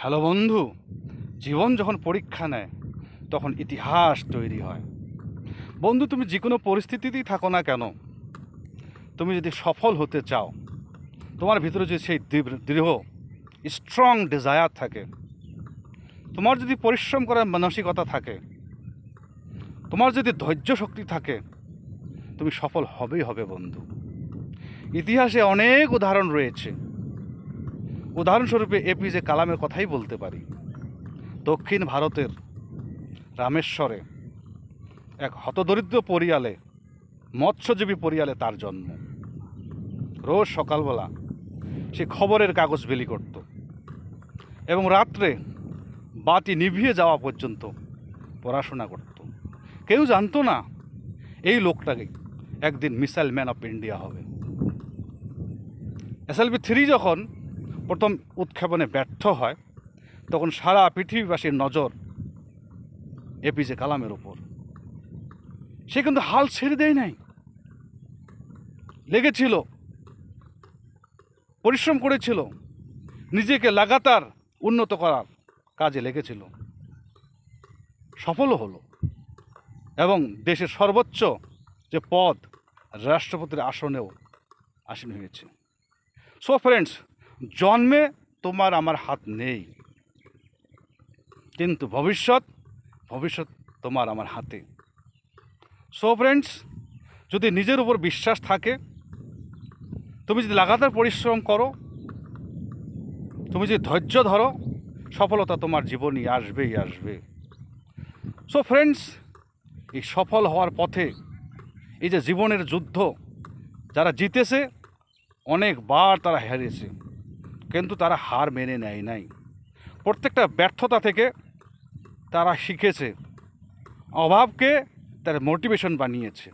Hello বন্ধু, জীবন যখন পরীক্ষা নেয়, তখন ইতিহাস তৈরি হয়। বন্ধু, তুমি যে কোনো পরিস্থিতিতেই থাকো না কেন? তুমি যদি সফল হতে চাও, তোমার ভিতরে যদি সেই দৃঢ়- স্ট্রং ডিজায়ার থাকে, তোমার যদি পরিশ্রম করার মানসিকতা থাকে, তোমার যদি ধৈর্য শক্তি থাকে, তুমি সফল হবেই হবে বন্ধু। ইতিহাসে অনেক উদাহরণ রয়েছে। উদাহরণস্বরূপে এপিজে কালামের কথাই বলতে পারি। দক্ষিণ ভারতের রামেশ্বরে এক হতদরিদ্র পরিয়ালে, মৎস্যজীবী পরিয়ালে তার জন্ম। রোজ সকালবেলা সে খবরের কাগজ বিলি করত এবং রাত্রে বাতি নিভিয়ে যাওয়া পর্যন্ত পড়াশোনা করত। কেউ জানতো না এই লোকটাকে একদিন মিসাইল ম্যান অফ ইন্ডিয়া হবে। এসএলবি থ্রি যখন প্রথম উৎক্ষেপণে ব্যর্থ হয়, তখন সারা পৃথিবীবাসীর নজর এপিজে কালামের ওপর সে কিন্তু হাল ছেড়ে দেয় নাই। লেগেছিল, পরিশ্রম করেছিল, নিজেকে লাগাতার উন্নত করার কাজে লেগেছিল। সফলও হলো এবং দেশের সর্বোচ্চ যে পদ, রাষ্ট্রপতির আসনেও আসীন হয়েছে। সো ফ্রেন্ডস জন্মে তোমার আমার হাত নেই। কিন্তু ভবিষ্যৎ ভবিষ্যৎ তোমার আমার হাতে। সো ফ্রেন্ডস যদি নিজের উপর বিশ্বাস থাকে, তুমি যদি লাগাতার পরিশ্রম করো, তুমি যদি ধৈর্য ধরো, সফলতা তোমার জীবনই আসবেই আসবে। সো ফ্রেন্ডস এই সফল হওয়ার পথে এই যে জীবনের যুদ্ধ, যারা জিতেছে, অনেকবার তারা হেরেছে। কিন্তু তারা হার মেনে নেয় নাই। প্রত্যেকটা ব্যর্থতা থেকে তারা শিখেছে, অভাবকে তার মোটিভেশন বানিয়েছে।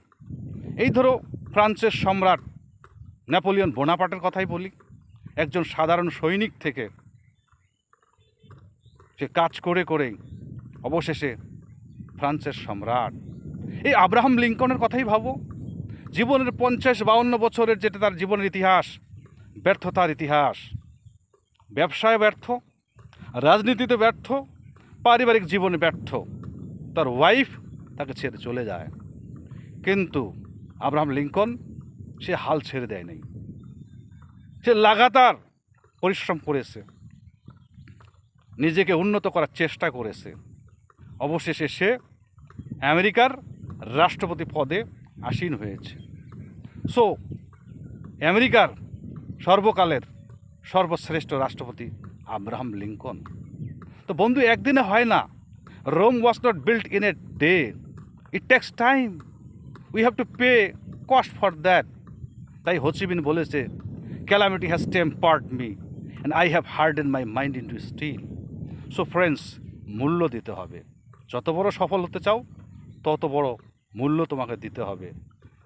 এই ধরো ফ্রান্সের সম্রাট নেপোলিয়ন বোনাপাটের কথাই বলি। একজন সাধারণ সৈনিক থেকে সে কাজ করে করেই অবশেষে ফ্রান্সের সম্রাট। এই আব্রাহাম লিঙ্কনের কথাই ভাবো। জীবনের পঞ্চাশ বাউন্ন বছরের যেটা তার জীবনের ইতিহাস, ব্যর্থতার ইতিহাস ব্যবসায় ব্যর্থ, রাজনীতিতে ব্যর্থ, পারিবারিক জীবনে ব্যর্থ, তার ওয়াইফ তাকে ছেড়ে চলে যায়। কিন্তু আব্রাহাম লিঙ্কন সে হাল ছেড়ে দেয় নাই। সে লাগাতার পরিশ্রম করেছে। নিজেকে উন্নত করার চেষ্টা করেছে। অবশেষে সে আমেরিকার রাষ্ট্রপতি পদে আসীন হয়েছে। সো আমেরিকার সর্বকালের সর্বশ্রেষ্ঠ রাষ্ট্রপতি আব্রাহাম লিঙ্কন। তো বন্ধু, একদিনে হয় না। Rome was not built in a day. It takes time. We have to pay cost for that. তাই হোচিবিন বলেছে, calamity has tempered me, and I have hard in my mind into steel. So friends, মূল্য দিতে হবে। যত বড় সফল হতে চাও, তত বড় মূল্য তোমাকে দিতে হবে।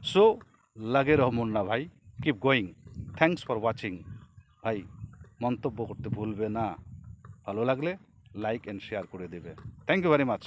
সো, লাগে রহমন ভাই, keep going. Thanks for watching. ভাই, মন্তব্য করতে ভুলবে না। ভালো লাগলে লাইক অ্যান্ড শেয়ার করে দেবে। Thank you very much